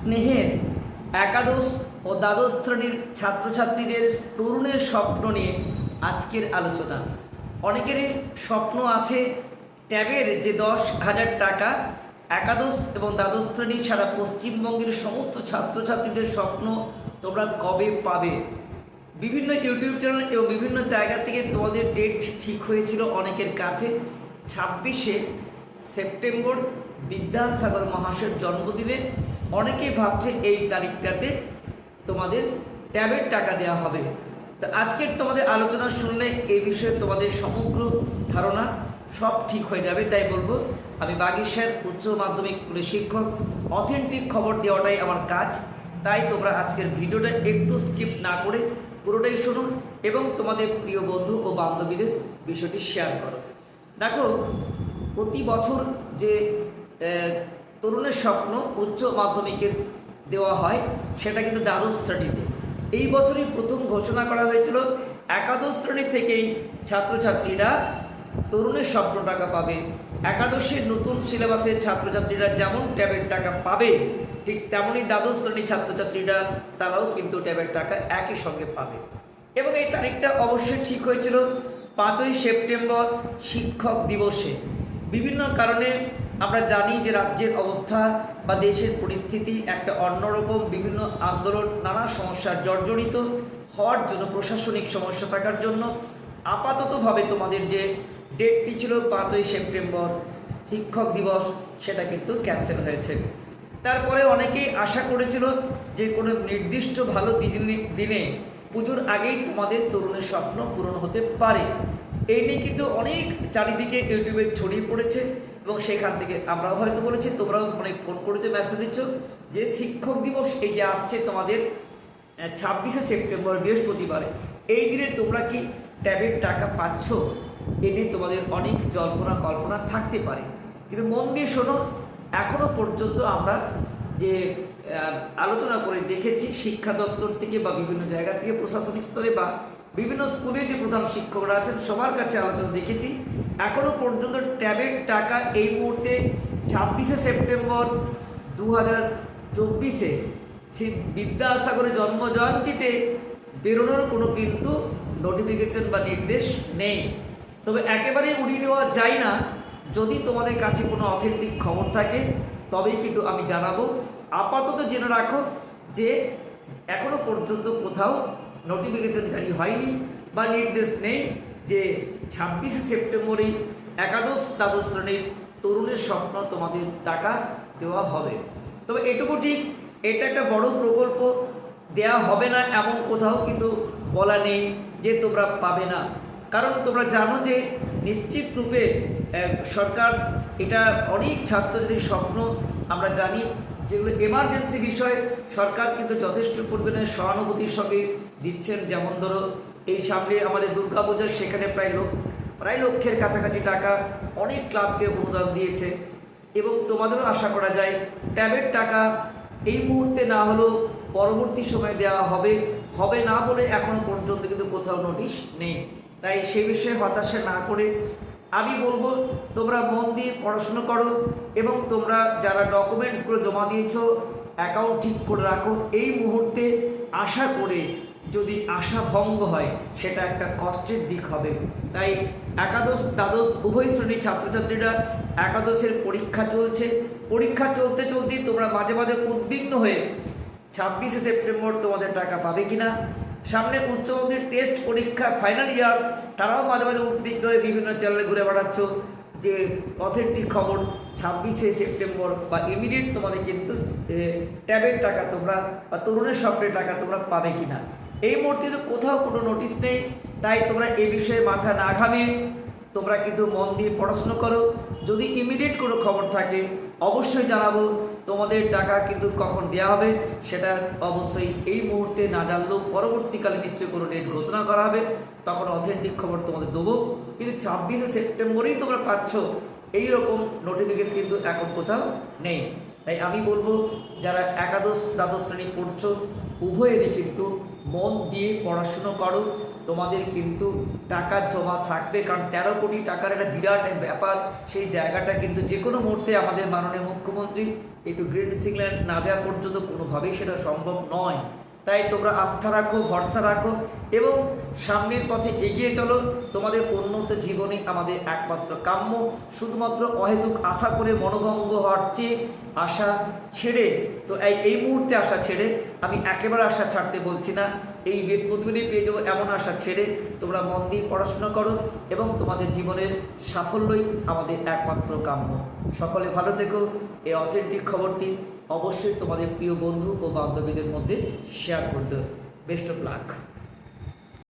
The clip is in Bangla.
স্নেহের একাদশ ও দ্বাদশ শ্রেণির ছাত্রছাত্রীদের তরুণের স্বপ্ন নিয়ে আজকের আলোচনা। অনেকেরই স্বপ্ন আছে ট্যাবের যে দশ হাজার টাকা একাদশ এবং দ্বাদশ শ্রেণি সারা পশ্চিমবঙ্গের সমস্ত ছাত্রছাত্রীদের স্বপ্ন তোমরা কবে পাবে? বিভিন্ন ইউটিউব চ্যানেল এবং বিভিন্ন জায়গা থেকে তোমাদের ডেট ঠিক হয়েছিল অনেকের কাছে। ছাব্বিশে সেপ্টেম্বর বিদ্যাসাগর মহাশয়ের জন্মদিনে অনেকেই ভাবছে এই তারিখটাতে তোমাদের ট্যাবের টাকা দেওয়া হবে। তো আজকের তোমাদের আলোচনা শুনলে এই বিষয়ে তোমাদের সমগ্র ধারণা সব ঠিক হয়ে যাবে, তাই বলব, আমি বাগেশ্বর উচ্চ মাধ্যমিক স্কুলের শিক্ষক অথেন্টিক খবর দেওয়াটাই আমার কাজ। তাই তোমরা আজকের ভিডিওটা একটু স্কিপ না করে পুরোটাই শুনুন এবং তোমাদের প্রিয় বন্ধু ও বান্ধবীদের বিষয়টি শেয়ার করো। দেখো, প্রতি বছর যে তরুণের স্বপ্ন উচ্চ মাধ্যমিকের দেওয়া হয়, সেটা কিন্তু দ্বাদশ শ্রেণীতে। এই বছরই প্রথম ঘোষণা করা হয়েছিল, একাদশ শ্রেণি থেকেই ছাত্রছাত্রীরা তরুণের স্বপ্ন টাকা পাবে। একাদশের নতুন সিলেবাসের ছাত্রছাত্রীরা যেমন ট্যাবের টাকা পাবে, ঠিক তেমনই দ্বাদশ শ্রেণির ছাত্রছাত্রীরা তারাও কিন্তু ট্যাবের টাকা একই সঙ্গে পাবে। এবং এই তারিখটা অবশ্যই ঠিক হয়েছিল, পাঁচই সেপ্টেম্বর শিক্ষক দিবসে। বিভিন্ন কারণে আমরা জানি যে রাজ্যের অবস্থা বা দেশের পরিস্থিতি একটা অন্যরকম, বিভিন্ন আন্দোলন, নানা সমস্যার জর্জরিত হওয়ার জন্য প্রশাসনিক সমস্যা থাকার জন্য আপাততভাবে তোমাদের যে ডেটটি ছিল পাঁচই সেপ্টেম্বর শিক্ষক দিবস, সেটা কিন্তু ক্যান্সেল হয়েছে। তারপরে অনেকেই আশা করেছিল যে কোনো নির্দিষ্ট ভালো দিনে- দিনে পুজোর আগেই তোমাদের তরুণের স্বপ্ন পূরণ হতে পারে। এই নিয়ে কিন্তু অনেক চারিদিকে ইউটিউবে ছড়িয়ে পড়েছে। এবং সেখান থেকে আমরাও হয়তো বলেছি, তোমরাও অনেক ফোন করেছ মেসেজ দিচ্ছ যে শিক্ষক দিবস এই যে আসছে তোমাদের ছাব্বিশে সেপ্টেম্বর, বৃহস্পতিবারে। এই দিনে তোমরা কি ট্যাবের টাকা পাচ্ছ? এ নিয়ে তোমাদের অনেক জল্পনা কল্পনা থাকতে পারে। কিন্তু মন দিয়ে শোনো, এখনও পর্যন্ত আমরা যে আলোচনা করে দেখেছি শিক্ষা দপ্তর থেকে বা বিভিন্ন জায়গা থেকে প্রশাসনিক স্তরে বা বিভিন্ন স্কুলের যে প্রধান শিক্ষকরা আছেন, সবার কাছে আলোচনা দেখেছি। এখনও পর্যন্ত ট্যাবের টাকা এই মুহূর্তে ছাব্বিশে সেপ্টেম্বর দু হাজার চব্বিশে সে বিদ্যাসাগরের জন্ম জয়ন্তীতে বেরোনোর কোনো কিন্তু নোটিফিকেশন বা নির্দেশ নেই। তবে একেবারেই উড়িয়ে দেওয়া যায় না। যদি তোমাদের কাছে কোনো অথেন্টিক খবর থাকে, তবেই কিন্তু আমি জানাব। আপাতত জেনে রাখো যে এখনও পর্যন্ত কোথাও নোটিফিকেশন জারি হয়নি বা নির্দেশ নেই যে ছাব্বিশে সেপ্টেম্বরে একাদশ দ্বাদশ শ্রেণির তরুণের স্বপ্ন তোমাদের টাকা দেওয়া হবে। তবে এটুকু ঠিক, এটা একটা বড় প্রকল্প, দেয়া হবে না এমন কোথাও কিন্তু বলা নেই যে তোমরা পাবে না। কারণ তোমরা জানো যে নিশ্চিত রূপে সরকার এটা অনেক ছাত্রছাত্রীর স্বপ্ন আমরা জানি। যেগুলো এমার্জেন্সি বিষয়, সরকার কিন্তু যথেষ্ট পরিমাণে সহানুভূতির সঙ্গে দিচ্ছেন। যেমন ধরো, এই সামনে আমাদের দুর্গাপূজা সেখানে প্রায় লোক, প্রায় লক্ষের কাছাকাছি টাকা অনেক ক্লাবকে অনুদান দিয়েছে। এবং তোমাদেরও আশা করা যায়, ট্যাবের টাকা এই মুহূর্তে না হলেও পরবর্তী সময় দেওয়া হবে। হবে না বলে এখনও পর্যন্ত কিন্তু কোথাও নোটিশ নেই। তাই সে বিষয়ে হতাশা না করে আমি বলব, তোমরা মন দিয়ে পড়াশুনো করো এবং তোমরা যারা ডকুমেন্টসগুলো জমা দিয়েছ অ্যাকাউন্ট ঠিক করে রাখো। এই মুহূর্তে আশা করে যদি আশা ভঙ্গ হয়, সেটা একটা কষ্টের দিক হবে। তাই একাদশ, দ্বাদশ, উভয় শ্রেণির ছাত্রছাত্রীরা একাদশের পরীক্ষা চলছে। পরীক্ষা চলতে চলতেই তোমরা মাঝে মাঝে উদ্বিগ্ন হয়ে ছাব্বিশে সেপ্টেম্বর তোমাদের টাকা পাবে কি না সামনে উচ্চ মাধ্যমিক টেস্ট পরীক্ষা ফাইনাল ইয়ার্স তারাও মাঝে মাঝে উদ্বিগ্ন হয়ে বিভিন্ন চ্যানেলে ঘুরে বেড়াচ্ছ। যে অথেন্টিক খবর, ছাব্বিশে সেপ্টেম্বর বা ইমিডিয়েট তোমাদের কিন্তু ট্যাবের টাকা তোমরা বা তরুণের স্বপ্নের টাকা তোমরা পাবে কিনা? এই মুহূর্তে তো কোথাও কোনো নোটিশ নেই, তাই তোমরা এই বিষয়ে মাথা না ঘামিয়ে তোমরা কিন্তু মন দিয়ে পড়াশুনো করো। যদি ইমিডিয়েট কোনো খবর থাকে, অবশ্যই জানাব, তোমাদের টাকা কিন্তু কখন দেওয়া হবে সেটা অবশ্যই এই মুহূর্তে না জানলেও পরবর্তীকালে নিশ্চয়ই কোনো ডেট ঘোষণা করা হবে, তখন অথেন্টিক খবর তোমাদের দেবো। কিন্তু ছাব্বিশে সেপ্টেম্বরেই তোমরা পাচ্ছ এই রকম নোটিফিকেশন কিন্তু এখন কোথাও নেই। তাই আমি বলব, যারা একাদশ, দ্বাদশ শ্রেণি পড়ছো, উভয়েরই কিন্তু মন দিয়ে পড়াশুনো করো। তোমাদের কিন্তু টাকা জমা থাকবে, কারণ তেরো কোটি টাকার একটা বিরাট ব্যাপার। সেই জায়গাটা কিন্তু যে কোনো মুহূর্তে আমাদের মাননীয় মুখ্যমন্ত্রী, একটু গ্রিন সিগন্যাল না দেওয়া পর্যন্ত কোনোভাবেই সেটা সম্ভব নয়। তাই তোমরা আস্থা রাখো, ভরসা রাখো এবং সামনের পথে এগিয়ে চলো। তোমাদের উন্নত জীবনে আমাদের একমাত্র কাম্য। শুধুমাত্র অহেতুক আশা করে মনোভঙ্গ হওয়ার চেয়ে আশা ছেড়ে, তো এই এই মুহূর্তে আশা ছেড়ে আমি একেবারে আশা ছাড়তে বলছি না। এই বৃহস্পতিবারই পেয়ে যাব এমন আশা ছেড়ে। তোমরা মন দিয়ে পড়াশোনা করো এবং তোমাদের জীবনের সাফল্যই আমাদের একমাত্র কাম্য। সকলে ভালো থেকো। এই অথেন্টিক খবরটি অবশ্যই তোমাদের প্রিয় বন্ধু ও বান্ধবীদের মধ্যে শেয়ার করতে বেস্ট অফ লাক